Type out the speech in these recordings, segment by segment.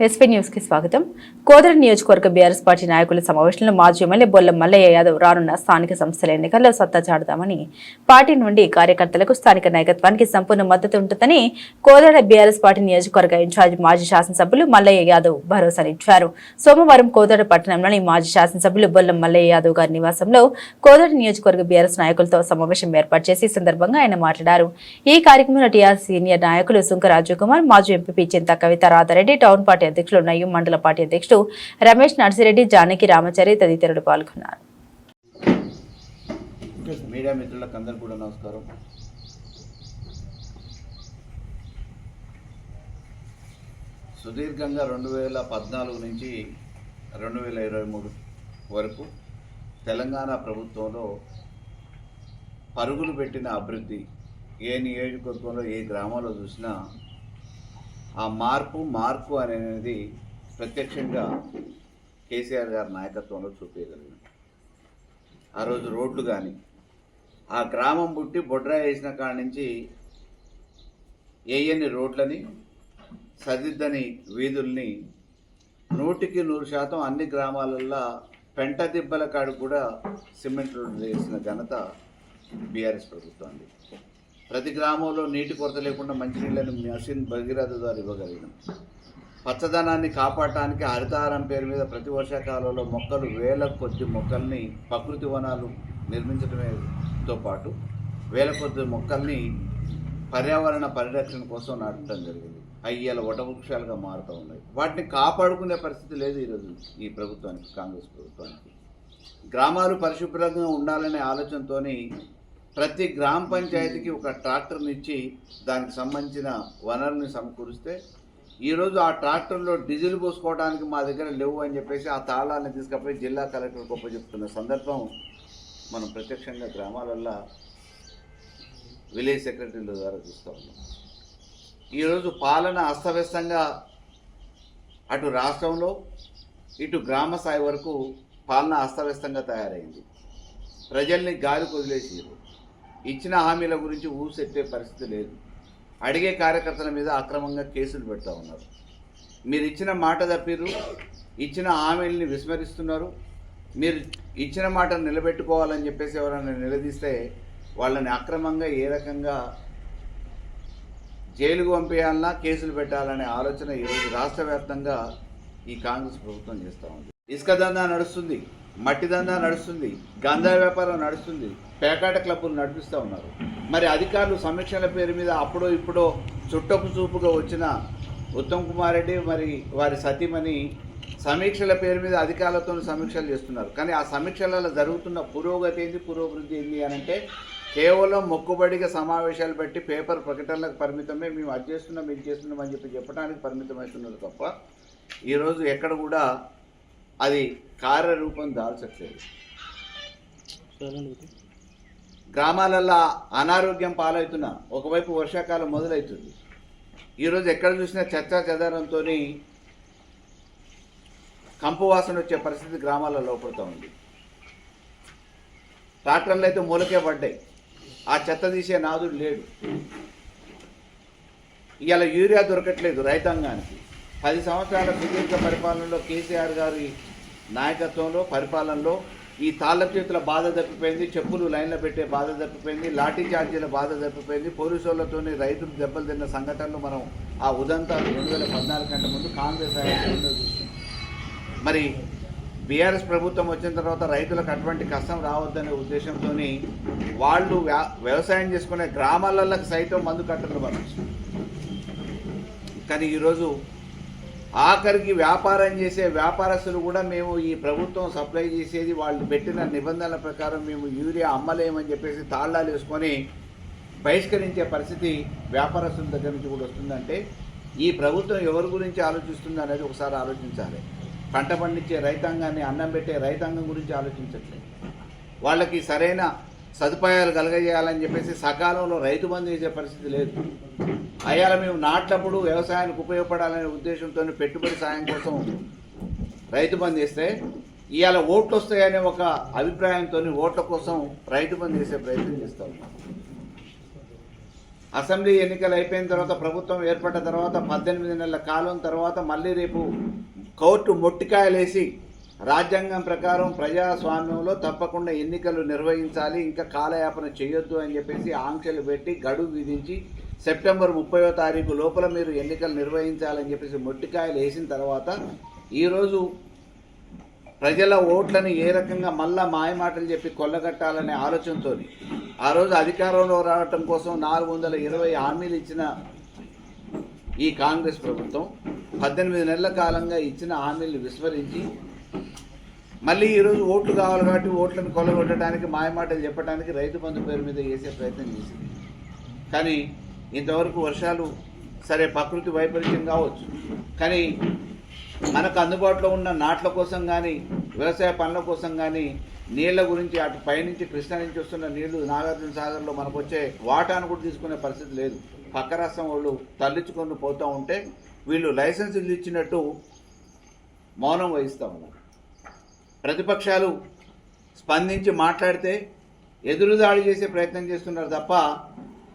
SP న్యూస్కి స్వాగతం. కోదర నియోజకవర్గ బీఆర్ఎస్ పార్టీ నాయకుల సమావేశంలో మాజీ ఎమ్మెల్యే బొల్ల మల్లయ్య యాదవ్ రానున్న స్థానిక సంస్థల ఎన్నికల్లో సత్తా చాటుదామని పార్టీ నుండి కార్యకర్తలకు స్థానిక నాయకత్వానికి సంపూర్ణ మద్దతు ఉంటుందని కోదర బీఆర్ఎస్ పార్టీ నియోజకవర్గ ఇన్ఛార్జ్ మాజీ శాసనసభ్యులు మల్లయ్య యాదవ్ భరోసానిచ్చారు సోమవారం కోదర పట్టణంలోని మాజీ శాసనసభ్యులు బొల్లం మల్లయ్య యాదవ్ గారి నివాసంలో కోదర నియోజకవర్గ బీఆర్ఎస్ నాయకులతో సమావేశం ఏర్పాటు చేసి సందర్భంగా ఆయన మాట్లాడారు. ఈ కార్యక్రమంలో టీఆర్ సీనియర్ నాయకులు సుంక కుమార్ మాజీ MP Chinta Kavitha Radhareddy town party party అధ్యక్షులు నయ్యం మండల పార్టీ అధ్యక్షుడు రమేష్ నర్సిరెడ్డి జానకి రామచారి తదితరులు పాల్గొన్నారు. మీడియా మిత్రులకు అందరు కూడా నమస్కారం. సుదీర్ఘంగా రెండు వేల పద్నాలుగు నుంచి రెండు వేల ఇరవై మూడు వరకు తెలంగాణ ప్రభుత్వంలో పరుగులు పెట్టిన అభివృద్ధి ఏ నియోజకవర్గంలో ఏ గ్రామంలో చూసినా ఆ మార్పు మార్పు అనేది ప్రత్యక్షంగా కేసీఆర్ గారి నాయకత్వంలో చూపించగలిగిన ఆ రోజు రోడ్లు కానీ ఆ గ్రామం పుట్టి బొడ్రా వేసిన కాడి నుంచి వేయని రోడ్లని సదిద్దని వీధుల్ని నూటికి నూరు శాతం అన్ని గ్రామాలల్లో పెంట దిబ్బల కాడు కూడా సిమెంట్ రోడ్లు వేసిన ఘనత బీఆర్ఎస్ ప్రభుత్వాన్ని ప్రతి గ్రామంలో నీటి కొరత లేకుండా మంచినీళ్ళని మషిన్ భగీరథ ద్వారా ఇవ్వగలిగినాం పచ్చదనాన్ని కాపాడటానికి హరితహారం పేరు మీద ప్రతి వర్షాకాలంలో మొక్కలు వేల కొద్ది మొక్కల్ని ప్రకృతి వనాలు నిర్మించడమేతో పాటు వేల కొద్ది మొక్కల్ని పర్యావరణ పరిరక్షణ కోసం నాటడం జరిగింది. అయ్యాల వటవృక్షాలుగా మారుతూ ఉన్నాయి. వాటిని కాపాడుకునే పరిస్థితి లేదు ఈరోజు ఈ ప్రభుత్వానికి కాంగ్రెస్ ప్రభుత్వానికి. గ్రామాలు పరిశుభ్రంగా ఉండాలనే ఆలోచనతోని ప్రతి గ్రామ పంచాయతీకి ఒక ట్రాక్టర్ని ఇచ్చి దానికి సంబంధించిన వనరుల్ని సమకూరిస్తే ఈరోజు ఆ ట్రాక్టర్లో డీజిల్ పోసుకోవడానికి మా దగ్గర లేవు అని చెప్పేసి ఆ తాళాన్ని తీసుకపోయి జిల్లా కలెక్టర్ గొప్ప చెప్తున్న సందర్భం మనం ప్రత్యక్షంగా గ్రామాలల్లో విలేజ్ సెక్రటరీల ద్వారా చూస్తూ ఉన్నాం. ఈరోజు పాలన అస్తవ్యస్తంగా అటు రాష్ట్రంలో ఇటు గ్రామ స్థాయి వరకు పాలన అస్తవ్యస్తంగా తయారైంది. ప్రజల్ని గాలి వదిలేసారు. ఇచ్చిన హామీల గురించి ఊసెట్టే పరిస్థితి లేదు. అడిగే కార్యకర్తల మీద అక్రమంగా కేసులు పెడతా ఉన్నారు. మీరు ఇచ్చిన మాట తప్పిరు ఇచ్చిన హామీల్ని విస్మరిస్తున్నారు. మీరు ఇచ్చిన మాటను నిలబెట్టుకోవాలని చెప్పేసి ఎవరైనా నిలదీస్తే వాళ్ళని అక్రమంగా ఏ రకంగా జైలుకు పంపేయాలన్నా కేసులు పెట్టాలనే ఆలోచన ఈరోజు రాష్ట్ర వ్యాప్తంగా ఈ కాంగ్రెస్ ప్రభుత్వం చేస్తూ ఉంది. ఇసుక దందా నడుస్తుంది. మట్టి దందా నడుస్తుంది గంధా వ్యాపారం నడుస్తుంది పేకాట క్లబ్బులు నడిపిస్తూ ఉన్నారు. మరి అధికారులు సమీక్షల పేరు మీద అప్పుడో ఇప్పుడో చుట్టపు చూపుగా వచ్చిన ఉత్తమ్ కుమార్ రెడ్డి మరి వారి సతీమణి సమీక్షల పేరు మీద అధికారులతో సమీక్షలు చేస్తున్నారు. కానీ ఆ సమీక్షలలో జరుగుతున్న పురోగతి ఏంది పురోభివృద్ధి ఏంది అని అంటే కేవలం మొక్కుబడిగా సమావేశాలు పెట్టి పేపర్ ప్రకటనలకు పరిమితమే మేము అది చేస్తున్నాం ఇది చేస్తున్నాం అని చెప్పి చెప్పడానికి పరిమితమవుతున్నారు తప్ప ఈరోజు ఎక్కడ కూడా అది కార్యరూపం దాల్చట్లేదు. గ్రామాలల్లో అనారోగ్యం పాలవుతున్నా ఒకవైపు వర్షాకాలం మొదలవుతుంది ఈరోజు ఎక్కడ చూసినా చర్చా చెదారంతో కంపు వాసన వచ్చే పరిస్థితి గ్రామాల్లో లోపడుతూ ఉంది. ట్రాక్టర్లు అయితే మూలకే పడ్డాయి. ఆ చెత్త తీసే నాదుడు లేడు. ఇవాళ యూరియా దొరకట్లేదు రైతాంగానికి. పది సంవత్సరాల సుదీర్ఘ పరిపాలనలో కేసీఆర్ గారి నాయకత్వంలో పరిపాలనలో ఈ తాళ్ళ చేతుల బాధ తప్పిపోయింది చెప్పులు లైన్లో పెట్టే బాధ తప్పిపోయింది లాఠీ చార్జీల బాధ తప్పిపోయింది పోలీసులతోనే రైతులు దెబ్బలు తిన్న సంఘటనలు మనం ఆ ఉదంతాలు రెండు వేల పద్నాలుగు కంటే ముందు కాంగ్రెస్ హయాంలో చూసాం మరి బీఆర్ఎస్ ప్రభుత్వం వచ్చిన తర్వాత రైతులకు అటువంటి కష్టం రావద్దనే ఉద్దేశంతో వాళ్ళు వ్యవసాయం చేసుకునే గ్రామాలకు సైతం మందు కట్టలు పడచ్చు కానీ ఈరోజు ఆఖరికి వ్యాపారం చేసే వ్యాపారస్తులు కూడా మేము ఈ ప్రభుత్వం సప్లై చేసేది వాళ్ళు పెట్టిన నిబంధనల ప్రకారం మేము యూరియా అమ్మలేమని చెప్పేసి తాళాలు వేసుకొని బహిష్కరించే పరిస్థితి వ్యాపారస్తుల దగ్గర నుంచి కూడా వస్తుందంటే ఈ ప్రభుత్వం ఎవరి గురించి ఆలోచిస్తుంది అనేది ఒకసారి ఆలోచించాలి. పంట పండించే రైతాంగాన్ని అన్నం పెట్టే రైతాంగం గురించి ఆలోచించట్లేదు. వాళ్ళకి సరైన సదుపాయాలు కలగజేయాలని చెప్పేసి సకాలంలో రైతు బంధు చేసే పరిస్థితి లేదు. అయ్యాల మేము నాటినప్పుడు వ్యవసాయానికి ఉపయోగపడాలనే ఉద్దేశంతో పెట్టుబడి సాయం కోసం రైతు బంధు చేస్తే ఇవాళ ఓట్లు వస్తాయనే ఒక అభిప్రాయంతో ఓట్ల కోసం రైతు బంధు చేసే ప్రయత్నం చేస్తాం. అసెంబ్లీ ఎన్నికలు అయిపోయిన తర్వాత ప్రభుత్వం ఏర్పడ్డ తర్వాత పద్దెనిమిది నెలల కాలం తర్వాత మళ్ళీ రేపు కోర్టు మొట్టికాయలేసి రాజ్యాంగం ప్రకారం ప్రజాస్వామ్యంలో తప్పకుండా ఎన్నికలు నిర్వహించాలి ఇంకా కాలయాపన చేయొద్దు అని చెప్పేసి ఆంక్షలు పెట్టి గడువు విధించి సెప్టెంబర్ ముప్పయో తారీఖు లోపల మీరు ఎన్నికలు నిర్వహించాలని చెప్పేసి మొట్టికాయలు వేసిన తర్వాత ఈరోజు ప్రజల ఓట్లను ఏ రకంగా మళ్ళా మాయమాటలు చెప్పి కొల్లగట్టాలనే ఆలోచనతో ఆ రోజు అధికారంలో రావటం కోసం నాలుగు వందల ఇరవై హామీలు ఇచ్చిన ఈ కాంగ్రెస్ ప్రభుత్వం పద్దెనిమిది నెలల కాలంగా ఇచ్చిన హామీలు విస్మరించి మళ్ళీ ఈరోజు ఓట్లు కావాలి కాబట్టి ఓట్లను కొలగొట్టడానికి మాయమాటలు చెప్పడానికి రైతు బంధు పేరు మీద చేసే ప్రయత్నం చేసింది. కానీ ఇంతవరకు వర్షాలు సరే ప్రకృతి వైపరీత్యం కావచ్చు. కానీ మనకు అందుబాటులో ఉన్న నాట్ల కోసం కానీ వ్యవసాయ పనుల కోసం కానీ నీళ్ళ గురించి అటు పైనుంచి కృష్ణా నుంచి వస్తున్న నీళ్ళు నాగార్జున సాగర్లో మనకు వచ్చే వాటాను కూడా తీసుకునే పరిస్థితి లేదు. పక్క రాష్ట్రం వాళ్ళు తల్లించుకొని పోతూ ఉంటే వీళ్ళు లైసెన్సులు ఇచ్చినట్టు మౌనం వహిస్తూ ఉన్నారు. ప్రతిపక్షాలు స్పందించి మాట్లాడితే ఎదురుదాడి చేసే ప్రయత్నం చేస్తున్నారు తప్ప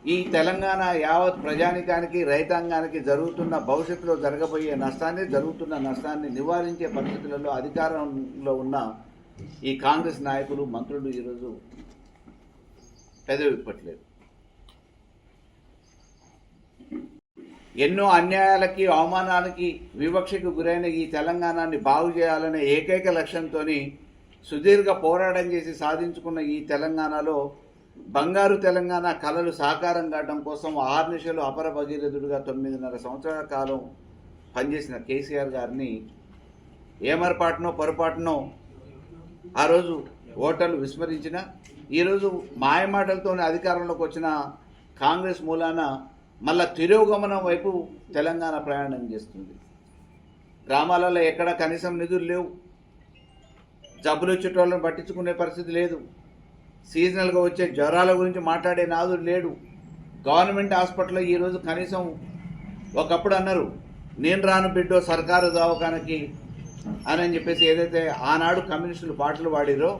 ఈ తెలంగాణ యావత్ ప్రజానికానికి రైతాంగానికి జరుగుతున్న భవిష్యత్తులో జరగబోయే నష్టాన్ని జరుగుతున్న నష్టాన్ని నివారించే పరిస్థితులలో అధికారంలో ఉన్న ఈ కాంగ్రెస్ నాయకులు మంత్రులు ఈరోజు పెదవిప్పట్లేదు ఎన్నో అన్యాయాలకి అవమానాలకి వివక్షకు గురైన ఈ తెలంగాణని బాగు చేయాలనే ఏకైక లక్ష్యంతో సుదీర్ఘ పోరాటం చేసి సాధించుకున్న ఈ తెలంగాణలో బంగారు తెలంగాణ కళలు సాకారం కావడం కోసం ఆర్నిషలు అపర భగీరథుడుగా తొమ్మిదిన్నర సంవత్సరాల కాలం పనిచేసిన కేసీఆర్ గారిని ఏమరపాటునో పొరపాటునో ఆ రోజు ఓటర్లు విస్మరించిన ఈరోజు మాయమాటలతోనే అధికారంలోకి వచ్చిన కాంగ్రెస్ మూలాన మళ్ళా తిరోగమనం వైపు తెలంగాణ ప్రయాణం చేస్తుంది. గ్రామాలలో ఎక్కడ కనీసం నిధులు లేవు. జబ్బులు వచ్చేటోళ్ళని పట్టించుకునే పరిస్థితి లేదు. సీజనల్గా వచ్చే జ్వరాల గురించి మాట్లాడే నాదుడు లేడు. గవర్నమెంట్ హాస్పిటల్లో ఈరోజు కనీసం ఒకప్పుడు అన్నారు నేను రాను బిడ్డో సర్కారు దవాఖానకి అని అని చెప్పేసి ఏదైతే ఆనాడు కమ్యూనిస్టులు పాటలు పాడిరో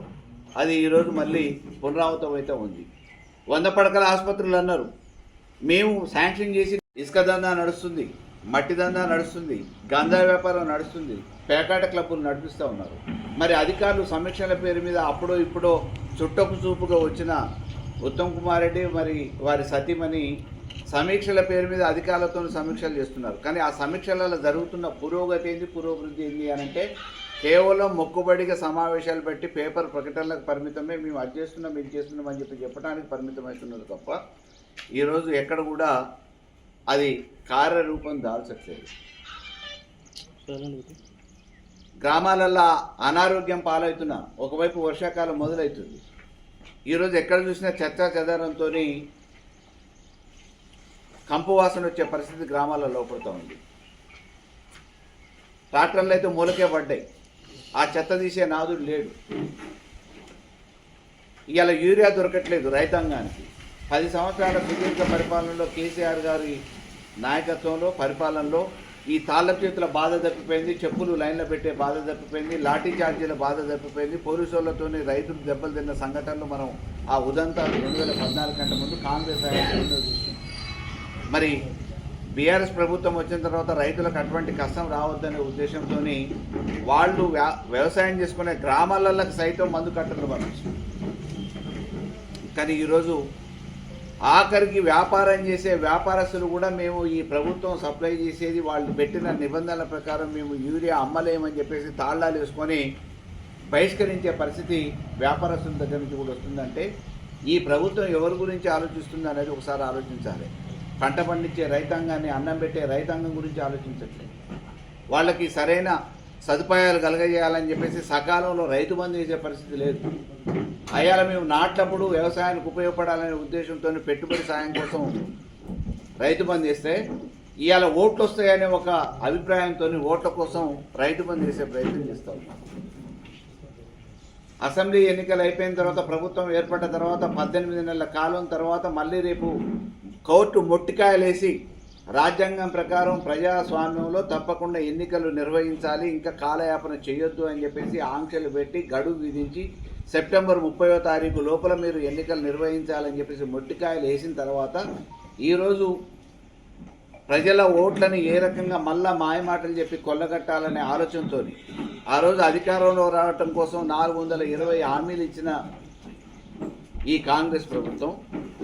అది ఈరోజు మళ్ళీ పునరావృతం అయితే ఉంది. వంద పడకల ఆసుపత్రులు అన్నారు. మేము శాంక్షన్ చేసి ఇసుక దందా నడుస్తుంది మట్టి దందా నడుస్తుంది గంధా వ్యాపారం నడుస్తుంది పేకాట క్లబ్బులు నడిపిస్తూ ఉన్నారు. మరి అధికారులు సమీక్షల పేరు మీద అప్పుడో ఇప్పుడో చుట్టపు చూపుగా వచ్చిన ఉత్తమ్ కుమార్ రెడ్డి మరి వారి సతీమణి సమీక్షల పేరు మీద అధికారులతో సమీక్షలు చేస్తున్నారు. కానీ ఆ సమీక్షలలో జరుగుతున్న పురోగతి ఏంది పురోభివృద్ధి ఏంది అని అంటే కేవలం మొక్కుబడిగా సమావేశాలు పెట్టి పేపర్ ప్రకటనలకు పరిమితమే మేము అది చేస్తున్నాం ఇది చేస్తున్నాం అని చెప్పి చెప్పడానికి పరిమితమవుతున్నారు తప్ప ఈరోజు ఎక్కడ కూడా అది కార్యరూపం దాల్చట్లేదు. గ్రామాలల్లో అనారోగ్యం పాలవుతున్నా ఒకవైపు వర్షాకాలం మొదలవుతుంది ఈరోజు ఎక్కడ చూసినా చర్చా చెదారంతో కంపు వాసన వచ్చే పరిస్థితి గ్రామాలలో లోపడుతూ ఉంది. ట్రాక్టర్లు అయితే మూలకే పడ్డాయి. ఆ చెత్త తీసే నాదుడు లేడు. ఇవాళ యూరియా దొరకట్లేదు రైతాంగానికి. పది సంవత్సరాల సుదీర్ఘ పరిపాలనలో కేసీఆర్ గారి నాయకత్వంలో పరిపాలనలో ఈ తాళ్ళ చేతుల బాధ తప్పిపోయింది చెప్పులు లైన్లో పెట్టే బాధ తప్పిపోయింది లాఠీ చార్జీల బాధ తప్పిపోయింది పోలీసులతోనే రైతులు దెబ్బలు తిన్న సంఘటనలు మనం ఆ ఉదంతాలు రెండు వేల పద్నాలుగు కంటే ముందు కాంగ్రెస్ హయాంలో చూసాం. మరి బీఆర్ఎస్ ప్రభుత్వం వచ్చిన తర్వాత రైతులకు అటువంటి కష్టం రావద్దనే ఉద్దేశంతో వాళ్ళు వ్యవసాయం చేసుకునే గ్రామాలకు సైతం మందు కట్టలు పంపించారు కానీ ఈరోజు ఆఖరికి వ్యాపారం చేసే వ్యాపారస్తులు కూడా మేము ఈ ప్రభుత్వం సప్లై చేసేది వాళ్ళు పెట్టిన నిబంధనల ప్రకారం మేము యూరియా అమ్మలేమని చెప్పేసి తాళాలు వేసుకొని బహిష్కరించే పరిస్థితి వ్యాపారస్తుల దగ్గర నుంచి కూడా వస్తుందంటే ఈ ప్రభుత్వం ఎవరి గురించి ఆలోచిస్తుంది అనేది ఒకసారి ఆలోచించాలి. పంట పండించే రైతాంగాన్ని అన్నం పెట్టే రైతాంగం గురించి ఆలోచించట్లేదు. వాళ్ళకి సరైన సదుపాయాలు కలగజేయాలని చెప్పేసి సకాలంలో రైతు బంధు చేసే పరిస్థితి లేదు. అయ్యాల మేము నాట్లప్పుడు వ్యవసాయానికి ఉపయోగపడాలనే ఉద్దేశంతో పెట్టుబడి సాయం కోసం రైతు బంధు చేస్తే ఇవాళ ఓట్లు వస్తాయనే ఒక అభిప్రాయంతో ఓట్ల కోసం రైతు బంధు చేసే ప్రయత్నం చేస్తాం. అసెంబ్లీ ఎన్నికలు అయిపోయిన తర్వాత ప్రభుత్వం ఏర్పడ్డ తర్వాత పద్దెనిమిది నెలల కాలం తర్వాత మళ్ళీ రేపు కోర్టు మొట్టికాయలేసి రాజ్యాంగం ప్రకారం ప్రజాస్వామ్యంలో తప్పకుండా ఎన్నికలు నిర్వహించాలి ఇంకా కాలయాపన చేయొద్దు అని చెప్పేసి ఆంక్షలు పెట్టి గడువు విధించి సెప్టెంబర్ ముప్పయో తారీఖు లోపల మీరు ఎన్నికలు నిర్వహించాలని చెప్పేసి మొట్టికాయలు వేసిన తర్వాత ఈరోజు ప్రజల ఓట్లను ఏ రకంగా మళ్ళా మాయమాటలు చెప్పి కొల్లగట్టాలనే ఆలోచనతో ఆ రోజు అధికారంలో రావటం కోసం నాలుగు వందల ఇరవై హామీలు ఇచ్చిన ఈ కాంగ్రెస్ ప్రభుత్వం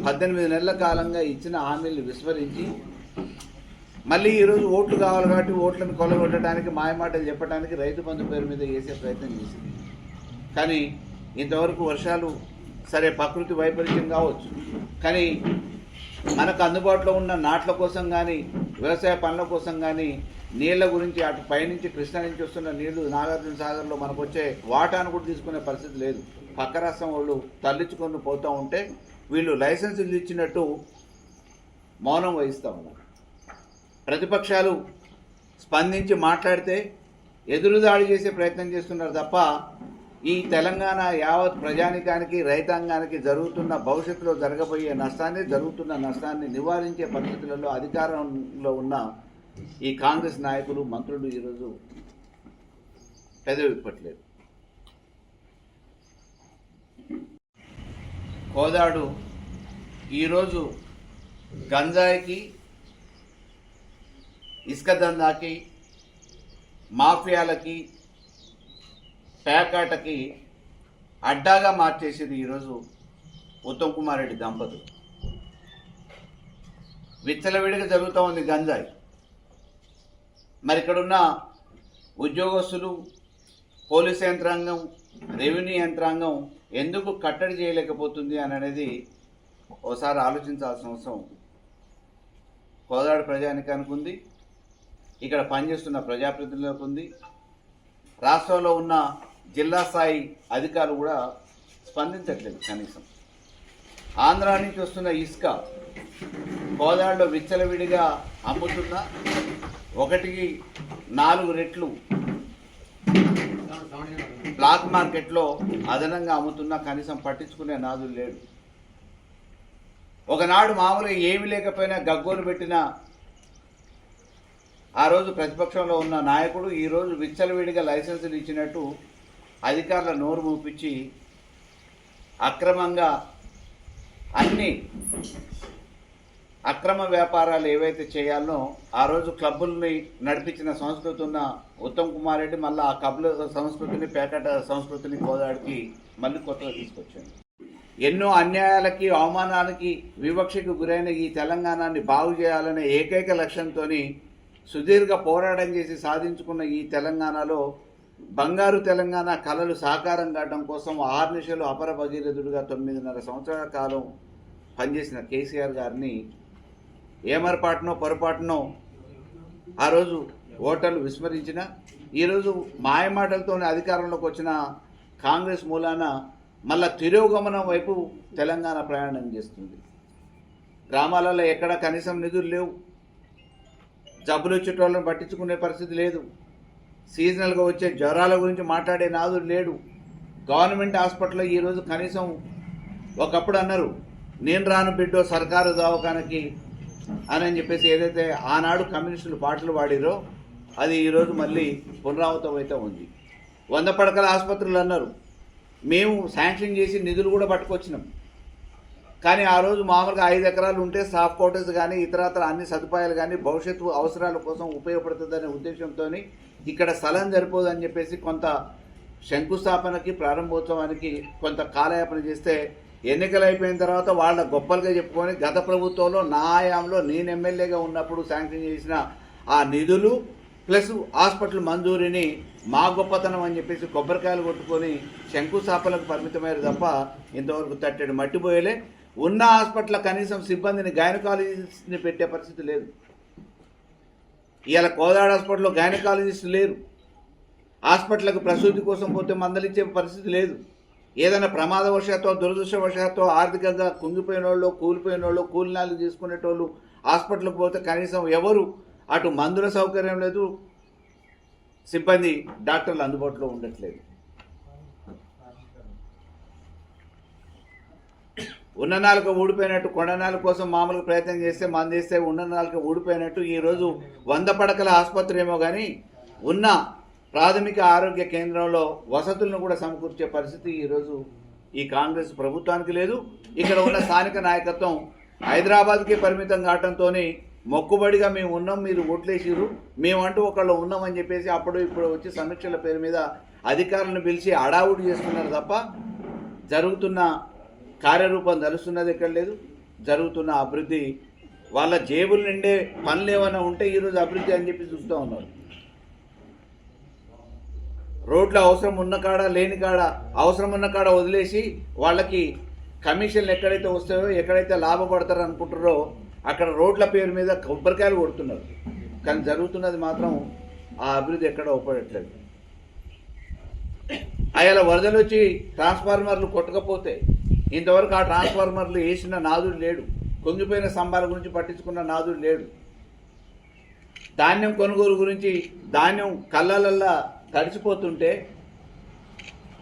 పద్దెనిమిది నెలల కాలంగా ఇచ్చిన హామీలను విస్మరించి మళ్ళీ ఈరోజు ఓట్లు కావాలి కాబట్టి ఓట్లను కొలగొట్టడానికి మాయమాటలు చెప్పడానికి రైతు బంధు పేరు మీద వేసే ప్రయత్నం చేసింది. కానీ ఇంతవరకు వర్షాలు సరే ప్రకృతి వైపరీత్యం కావచ్చు. కానీ మనకు అందుబాటులో ఉన్న నాట్ల కోసం కానీ వ్యవసాయ పనుల కోసం కానీ నీళ్ళ గురించి అటు పైనుంచి కృష్ణా నుంచి వస్తున్న నీళ్ళు నాగార్జున సాగర్లో మనకు వచ్చే వాటాను కూడా తీసుకునే పరిస్థితి లేదు. పక్క రాష్ట్రం వాళ్ళు తరలించుకొని పోతూ ఉంటే వీళ్ళు లైసెన్సులు ఇచ్చినట్టు మౌనం వహిస్తూ ఉన్నారు. ప్రతిపక్షాలు స్పందించి మాట్లాడితే ఎదురుదాడి చేసే ప్రయత్నం చేస్తున్నారు తప్ప ఈ తెలంగాణ యావత్ ప్రజానికానికి రైతాంగానికి జరుగుతున్న భవిష్యత్తులో జరగబోయే నష్టాన్ని జరుగుతున్న నష్టాన్ని నివారించే పరిస్థితులలో అధికారంలో ఉన్న ఈ కాంగ్రెస్ నాయకులు మంత్రులు ఈరోజు పెదవిప్పట్లేదు. కోదాడు ఈరోజు గంజాయికి ఇసుక దందాకి మాఫియాలకి పేకాటకి అడ్డాగా మార్చేసింది ఈరోజు ఉత్తమ్ కుమార్ రెడ్డి దంపతులు. విచ్చలవిడిగా జరుగుతూ ఉంది గంజాయి. మరి ఇక్కడున్న ఉద్యోగస్తులు పోలీస్ యంత్రాంగం రెవెన్యూ యంత్రాంగం ఎందుకు కట్టడి చేయలేకపోతుంది అని అనేది ఓసారి ఆలోచించాల్సిన అవసరం కోదాడు ప్రజానికానికి ఉంది. ఇక్కడ పనిచేస్తున్న ప్రజాప్రతినిధులకు ఉంది. రాష్ట్రంలో ఉన్న జిల్లా స్థాయి అధికారులు కూడా స్పందించట్లేదు కనీసం. ఆంధ్రా నుంచి వస్తున్న ఇసుక గోదావరిలో విచ్చలవిడిగా అమ్ముతున్న ఒకటికి నాలుగు రెట్లు బ్లాక్ మార్కెట్లో అదనంగా అమ్ముతున్నా కనీసం పట్టించుకునే నాదులు లేడు. ఒకనాడు మామూలుగా ఏమి లేకపోయినా గగ్గోలు పెట్టిన ఆ రోజు ప్రతిపక్షంలో ఉన్న నాయకుడు ఈరోజు విచ్చలవిడిగా లైసెన్సులు ఇచ్చినట్టు అధికారుల నోరు మూపించి అక్రమంగా అన్ని అక్రమ వ్యాపారాలు ఏవైతే చేయాలనో ఆ రోజు క్లబ్బుల్ని నడిపించిన సంస్కృతి ఉన్న ఉత్తమ్ కుమార్ రెడ్డి మళ్ళీ ఆ క్లబ్ల సంస్కృతిని పేకట సంస్కృతిని కోదాడికి మళ్ళీ కొత్తగా తీసుకొచ్చింది ఎన్నో అన్యాయాలకి అవమానాలకి వివక్షకు గురైన ఈ తెలంగాణని బాగు చేయాలనే ఏకైక లక్ష్యంతోని సుదీర్ఘ పోరాటం చేసి సాధించుకున్న ఈ తెలంగాణలో బంగారు తెలంగాణ కళలు సాకారం కావడం కోసం ఆర్నిషలు అపర భగీరథుడిగా తొమ్మిదిన్నర సంవత్సరాల కాలం పనిచేసిన కేసీఆర్ గారిని ఏమరపాటునో పొరపాటునో ఆ రోజు ఓటర్లు విస్మరించిన ఈరోజు మాయమాటలతోనే అధికారంలోకి వచ్చిన కాంగ్రెస్ మూలాన మళ్ళా తిరోగమనం వైపు తెలంగాణ ప్రయాణం చేస్తుంది. గ్రామాలలో ఎక్కడ కనీసం నిధులు లేవు. జబ్బులు వచ్చేటోళ్ళని పట్టించుకునే పరిస్థితి లేదు. సీజనల్గా వచ్చే జ్వరాల గురించి మాట్లాడే నాదుడు లేడు. గవర్నమెంట్ హాస్పిటల్లో ఈరోజు కనీసం ఒకప్పుడు అన్నారు నేను రాను బిడ్డో సర్కారు దవాఖానకి అని అని చెప్పేసి ఏదైతే ఆనాడు కమ్యూనిస్టులు పాటలు పాడిరో అది ఈరోజు మళ్ళీ పునరావృతం అయితే ఉంది. వంద పడకల ఆసుపత్రులు అన్నారు మేము శాంక్షన్ చేసి నిధులు కూడా పట్టుకొచ్చినాం. కానీ ఆ రోజు మామూలుగా ఐదు ఎకరాలు ఉంటే సాఫ్ కోటర్స్ కానీ ఇతరత్ర అన్ని సదుపాయాలు కానీ భవిష్యత్తు అవసరాల కోసం ఉపయోగపడుతుందనే ఉద్దేశంతో ఇక్కడ స్థలం సరిపోదని చెప్పేసి కొంత శంకుస్థాపనకి ప్రారంభోత్సవానికి కొంత కాలయాపన చేస్తే ఎన్నికలు అయిపోయిన తర్వాత వాళ్ళ గొప్పలుగా చెప్పుకొని గత ప్రభుత్వంలో నా హయాంలో నేను ఎమ్మెల్యేగా ఉన్నప్పుడు శాంక్షన్ చేసిన ఆ నిధులు ప్లస్ హాస్పిటల్ మంజూరిని మా గొప్పతనం అని చెప్పేసి కొబ్బరికాయలు కొట్టుకొని శంకుస్థాపనకు పరిమితమయ్యారు తప్ప ఇంతవరకు తట్టెడు మట్టిపోయలే. ఉన్న హాస్పిటల్ కనీసం సిబ్బందిని గైనకాలజిస్ట్ని పెట్టే పరిస్థితి లేదు. ఇవాళ కోదాడ హాస్పిటల్లో గైనకాలజిస్ట్ లేరు. హాస్పిటల్కి ప్రసూతి కోసం పోతే మందలిచ్చే పరిస్థితి లేదు. ఏదైనా ప్రమాదవశాత్తో దురదృష్టవశాత్తో ఆర్థికంగా కుంగిపోయిన వాళ్ళు కూలిపోయిన వాళ్ళు కూలినాలు తీసుకునేటోళ్ళు హాస్పిటల్కి పోతే కనీసం ఎవరు అటు మందుల సౌకర్యం లేదు. సిబ్బంది డాక్టర్లు అందుబాటులో ఉండట్లేదు. ఉన్న నాలుక ఊడిపోయినట్టు కొండ కోసం మామూలుగా ప్రయత్నం చేస్తే మంది చేస్తే ఉన్న నాలుక ఊడిపోయినట్టు ఈరోజు వంద పడకల ఆసుపత్రి ఏమో కానీ ఉన్న ప్రాథమిక ఆరోగ్య కేంద్రంలో వసతులను కూడా సమకూర్చే పరిస్థితి ఈరోజు ఈ కాంగ్రెస్ ప్రభుత్వానికి లేదు. ఇక్కడ ఉన్న స్థానిక నాయకత్వం హైదరాబాద్కి పరిమితం కావడంతో మొక్కుబడిగా మేము ఉన్నాం మీరు ఓట్లేసిరు మేమంటూ ఒకళ్ళు ఉన్నామని చెప్పేసి అప్పుడు ఇప్పుడు వచ్చి సమీక్షల పేరు మీద అధికారులను పిలిచి అడావుడు చేస్తున్నారు తప్ప జరుగుతున్న కార్యరూపం తెలుస్తున్నది ఎక్కడ లేదు. జరుగుతున్న అభివృద్ధి వాళ్ళ జేబులు నిండే పనులు ఏమైనా ఉంటే ఈరోజు అభివృద్ధి అని చెప్పి చూస్తూ ఉన్నారు. రోడ్లు అవసరం ఉన్న కాడ లేని కాడ అవసరం ఉన్న కాడ వదిలేసి వాళ్ళకి కమిషన్లు ఎక్కడైతే వస్తాయో ఎక్కడైతే లాభపడతారో అనుకుంటారో అక్కడ రోడ్ల పేరు మీద కొబ్బరికాయలు కొడుతున్నారు. కానీ జరుగుతున్నది మాత్రం ఆ అభివృద్ధి ఎక్కడ ఉపయోగట్లేదు అయ్యాల వరదలు వచ్చి ట్రాన్స్ఫార్మర్లు కొట్టకపోతే ఇంతవరకు ఆ ట్రాన్స్ఫార్మర్లు వేసిన నాదుడు లేడు. కొంగిపోయిన స్తంభాల గురించి పట్టించుకున్న నాదుడు లేడు. ధాన్యం కొనుగోలు గురించి ధాన్యం కళ్ళలల్లా తడిచిపోతుంటే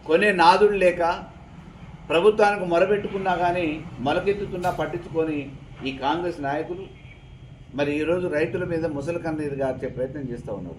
కొనే నాదుడు లేక ప్రభుత్వానికి మొరబెట్టుకున్నా కానీ మొలకెత్తుతున్నా పట్టించుకొని ఈ కాంగ్రెస్ నాయకులు మరి ఈరోజు రైతుల మీద ముసలి కన్నీరుగా వచ్చే ప్రయత్నం చేస్తూ ఉన్నారు.